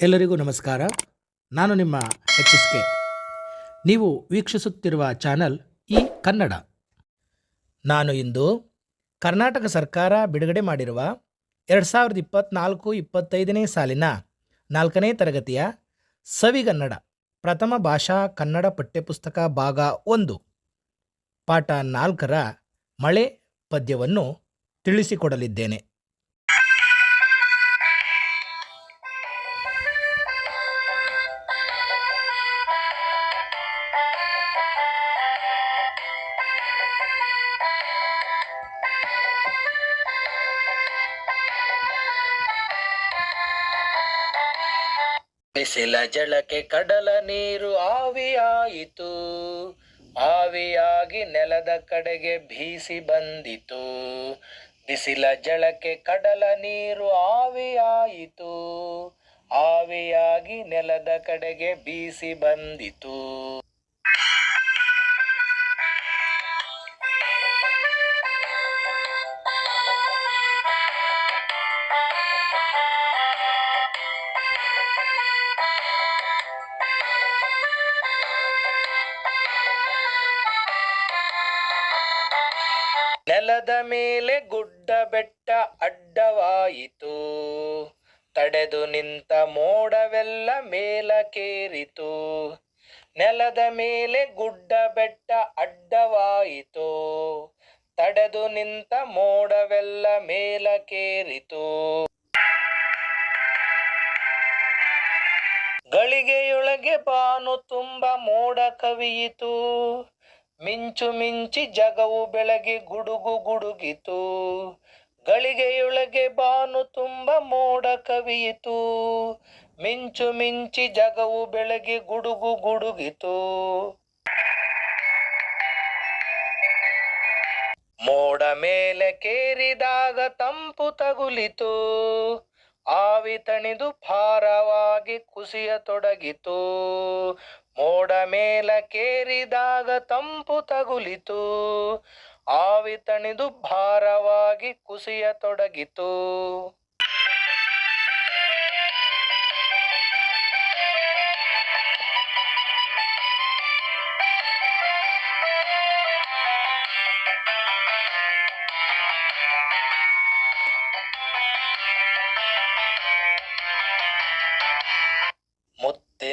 ಎಲ್ಲರಿಗೂ ನಮಸ್ಕಾರ. ನಾನು ನಿಮ್ಮ ಎಚ್ ಎಸ್ ಕೆ ನೀವು ವೀಕ್ಷಿಸುತ್ತಿರುವ ಚಾನಲ್ ಈ ಕನ್ನಡ. ನಾನು ಇಂದು ಕರ್ನಾಟಕ ಸರ್ಕಾರ ಬಿಡುಗಡೆ ಮಾಡಿರುವ ಎರಡು ಸಾವಿರದ ಇಪ್ಪತ್ತ್ನಾಲ್ಕು ಇಪ್ಪತ್ತೈದನೇ ಸಾಲಿನ ನಾಲ್ಕನೇ ತರಗತಿಯ ಸವಿಗನ್ನಡ ಪ್ರಥಮ ಭಾಷಾ ಕನ್ನಡ ಪಠ್ಯಪುಸ್ತಕ ಭಾಗ ಒಂದು. ಪಾಠ ನಾಲ್ಕರ ಮಳೆ ಪದ್ಯವನ್ನು ತಿಳಿಸಿಕೊಡಲಿದ್ದೇನೆ. ಬಿಸಿಲ ಜಳಕ್ಕೆ ಕಡಲ ನೀರು ಆವಿಯಾಯಿತು ಆವಿಯಾಗಿ ನೆಲದ ಕಡೆಗೆ ಬೀಸಿ ಬಂದಿತು. ಬಿಸಿಲ ಜಳಕ್ಕೆ ಕಡಲ ನೀರು ಆವಿಯಾಯಿತು ಆವಿಯಾಗಿ ನೆಲದ ಕಡೆಗೆ ಬೀಸಿ ಬಂದಿತು. ನೆಲದ ಮೇಲೆ ಗುಡ್ಡ ಬೆಟ್ಟ ಅಡ್ಡವಾಯಿತು. ತಡೆದು ನಿಂತ ಮೋಡವೆಲ್ಲ ಮೇಲಕೇರಿತು ನೆಲದ ಮೇಲೆ ಗುಡ್ಡ ಬೆಟ್ಟ ಅಡ್ಡವಾಯಿತು. ತಡೆದು ನಿಂತ ಮೋಡವೆಲ್ಲ ಮೇಲಕೇರಿತು ಗಳಿಗೆಯೊಳಗೆ ಬಾನು ತುಂಬ ಮೋಡ ಕವಿಯಿತು. ಮಿಂಚು ಮಿಂಚಿ ಜಗವು ಬೆಳಗ್ಗೆ ಗುಡುಗು ಗುಡುಗಿತು. ಗಳಿಗೆಯೊಳಗೆ ಬಾನು ತುಂಬ ಮೋಡ ಕವಿಯಿತು. ಮಿಂಚು ಮಿಂಚಿ ಜಗವು ಬೆಳಗ್ಗೆ ಗುಡುಗು ಗುಡುಗಿತು. ಮೋಡ ಮೇಲೆ ಕೇರಿದಾಗ ತಂಪು ತಗುಲಿತು. ಆವಿ ತಣಿದು ಭಾರವಾಗಿ ಕುಸಿಯತೊಡಗಿತು. ಮೋಡ ಮೇಲ ಕೇರಿದಾಗ ತಂಪು ತಗುಲಿತು. ಆವಿ ತಣಿದು ಭಾರವಾಗಿ ಕುಸಿಯತೊಡಗಿತು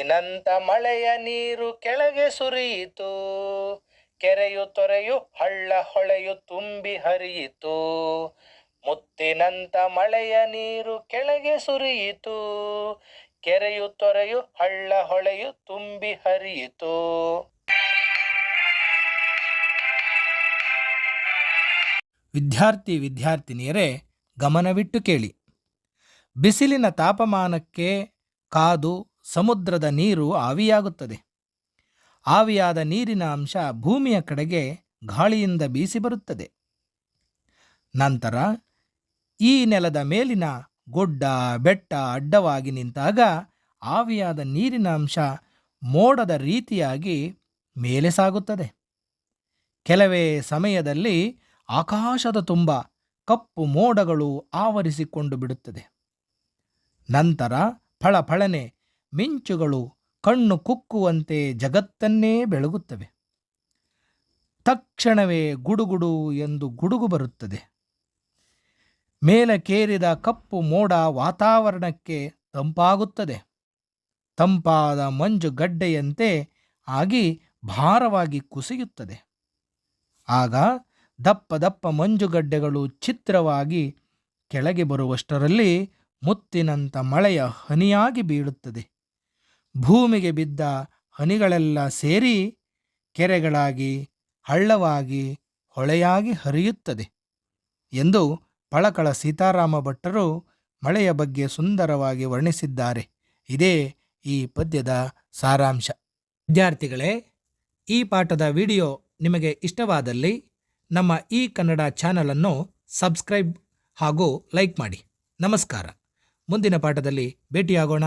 ಮುತ್ತಿನಂತ ಮಳೆಯ ನೀರು ಕೆಳಗೆ ಸುರಿಯಿತು. ಕೆರೆಯು ತೊರೆಯು, ಹಳ್ಳ ಹೊಳೆಯು ತುಂಬಿ ಹರಿಯಿತು. ಮುತ್ತಿನಂತ ಮಳೆಯ ನೀರು ಕೆಳಗೆ ಸುರಿಯಿತು. ಕೆರೆಯು ತೊರೆಯು, ಹಳ್ಳ ಹೊಳೆಯು ತುಂಬಿ ಹರಿಯಿತು. ವಿದ್ಯಾರ್ಥಿ, ವಿದ್ಯಾರ್ಥಿನಿಯರೇ, ಗಮನವಿಟ್ಟು ಕೇಳಿ. ಬಿಸಿಲಿನ ತಾಪಮಾನಕ್ಕೆ ಕಾದು ಸಮುದ್ರದ ನೀರು ಆವಿಯಾಗುತ್ತದೆ. ಆವಿಯಾದ ನೀರಿನ ಅಂಶ ಭೂಮಿಯ ಕಡೆಗೆ ಗಾಳಿಯಿಂದ ಬೀಸಿ ಬರುತ್ತದೆ. ನಂತರ ಈ ನೆಲದ ಮೇಲಿನ ಗುಡ್ಡ, ಬೆಟ್ಟ ಅಡ್ಡವಾಗಿ ನಿಂತಾಗ ಆವಿಯಾದ ನೀರಿನ ಅಂಶ ಮೋಡದ ರೀತಿಯಾಗಿ ಮೇಲೆ ಸಾಗುತ್ತದೆ. ಕೆಲವೇ ಸಮಯದಲ್ಲಿ ಆಕಾಶದ ತುಂಬ ಕಪ್ಪು ಮೋಡಗಳು ಆವರಿಸಿಕೊಂಡು ಬಿಡುತ್ತದೆ. ನಂತರ ಫಳಫಳನೆ ಮಿಂಚುಗಳು ಕಣ್ಣು ಕುಕ್ಕುವಂತೆ ಜಗತ್ತನ್ನೇ ಬೆಳಗುತ್ತವೆ. ತಕ್ಷಣವೇ ಗುಡುಗುಡು ಎಂದು ಗುಡುಗು ಬರುತ್ತದೆ. ಮೇಲಕ್ಕೇರಿದ ಕಪ್ಪು ಮೋಡ ವಾತಾವರಣಕ್ಕೆ ತಂಪಾಗುತ್ತದೆ. ತಂಪಾದ ಮಂಜು ಗಡ್ಡೆಯಂತೆ ಆಗಿ ಭಾರವಾಗಿ ಕುಸಿಯುತ್ತದೆ. ಆಗ ದಪ್ಪ ದಪ್ಪ ಮಂಜುಗಡ್ಡೆಗಳು ಚಿತ್ರವಾಗಿ ಕೆಳಗೆ ಬರುವಷ್ಟರಲ್ಲಿ ಮುತ್ತಿನಂಥ ಮಳೆಯ ಹನಿಯಾಗಿ ಬೀಳುತ್ತದೆ. ಭೂಮಿಗೆ ಬಿದ್ದ ಹನಿಗಳೆಲ್ಲ ಸೇರಿ ಕೆರೆಗಳಾಗಿ, ಹಳ್ಳವಾಗಿ, ಹೊಳೆಯಾಗಿ ಹರಿಯುತ್ತದೆ ಎಂದು ಪಳಕಳ ಸೀತಾರಾಮ ಭಟ್ಟರು ಮಳೆಯ ಬಗ್ಗೆ ಸುಂದರವಾಗಿ ವರ್ಣಿಸಿದ್ದಾರೆ. ಇದೇ ಈ ಪದ್ಯದ ಸಾರಾಂಶ. ವಿದ್ಯಾರ್ಥಿಗಳೇ, ಈ ಪಾಠದ ವಿಡಿಯೋ ನಿಮಗೆ ಇಷ್ಟವಾದಲ್ಲಿ ನಮ್ಮ ಈ ಕನ್ನಡ ಚಾನಲನ್ನು ಸಬ್ಸ್ಕ್ರೈಬ್ ಹಾಗೂ ಲೈಕ್ ಮಾಡಿ. ನಮಸ್ಕಾರ. ಮುಂದಿನ ಪಾಠದಲ್ಲಿ ಭೇಟಿಯಾಗೋಣ.